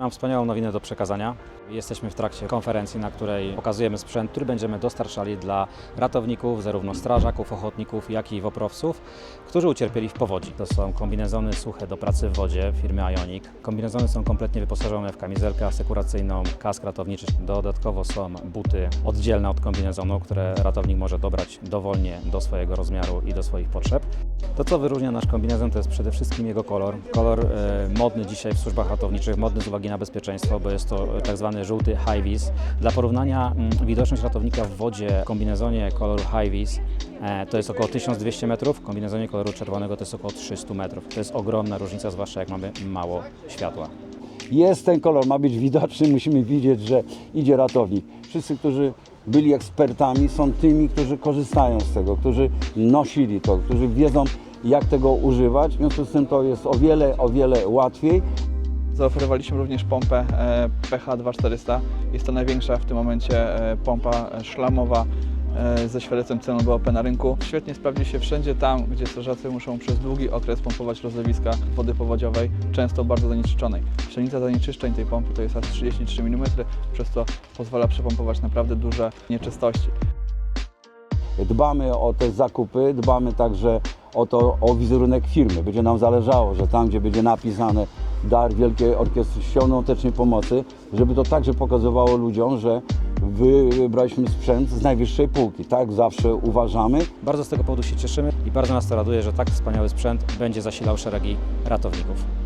Mam wspaniałą nowinę do przekazania. Jesteśmy w trakcie konferencji, na której pokazujemy sprzęt, który będziemy dostarczali dla ratowników, zarówno strażaków, ochotników, jak i woprowców, którzy ucierpieli w powodzi. To są kombinezony suche do pracy w wodzie firmy Ionic. Kombinezony są kompletnie wyposażone w kamizelkę asekuracyjną, kask ratowniczy. Dodatkowo są buty oddzielne od kombinezonu, które ratownik może dobrać dowolnie do swojego rozmiaru i do swoich potrzeb. To, co wyróżnia nasz kombinezon, to jest przede wszystkim jego kolor. Kolor e, modny dzisiaj w służbach ratowniczych, modny z uwagi na bezpieczeństwo, bo jest to e, tak zwany żółty high vis. Dla porównania mm, widoczność ratownika w wodzie w kombinezonie koloru high vis e, to jest około 1200 metrów, w kombinezonie koloru czerwonego to jest około 300 metrów. To jest ogromna różnica, zwłaszcza jak mamy mało światła. Jest ten kolor, ma być widoczny, musimy widzieć, że idzie ratownik. Wszyscy, którzy byli ekspertami, są tymi, którzy korzystają z tego, którzy nosili to, którzy wiedzą, jak tego używać. W związku z tym to jest o wiele, o wiele łatwiej. Zaoferowaliśmy również pompę e, PH2400. Jest to największa w tym momencie e, pompa e, szlamowa ze świadectwem ceny BOP na rynku. Świetnie sprawdzi się wszędzie tam, gdzie strażacy muszą przez długi okres pompować rozlewiska wody powodziowej, często bardzo zanieczyszczonej. Średnica zanieczyszczeń tej pompy to jest aż 33 mm, przez co pozwala przepompować naprawdę duże nieczystości. Dbamy o te zakupy, dbamy także o to, o wizerunek firmy. Będzie nam zależało, że tam, gdzie będzie napisane dar Wielkiej Orkiestry Świątecznej Pomocy, żeby to także pokazywało ludziom, że wybraliśmy sprzęt z najwyższej półki. Tak zawsze uważamy. Bardzo z tego powodu się cieszymy i bardzo nas to raduje, że tak wspaniały sprzęt będzie zasilał szeregi ratowników.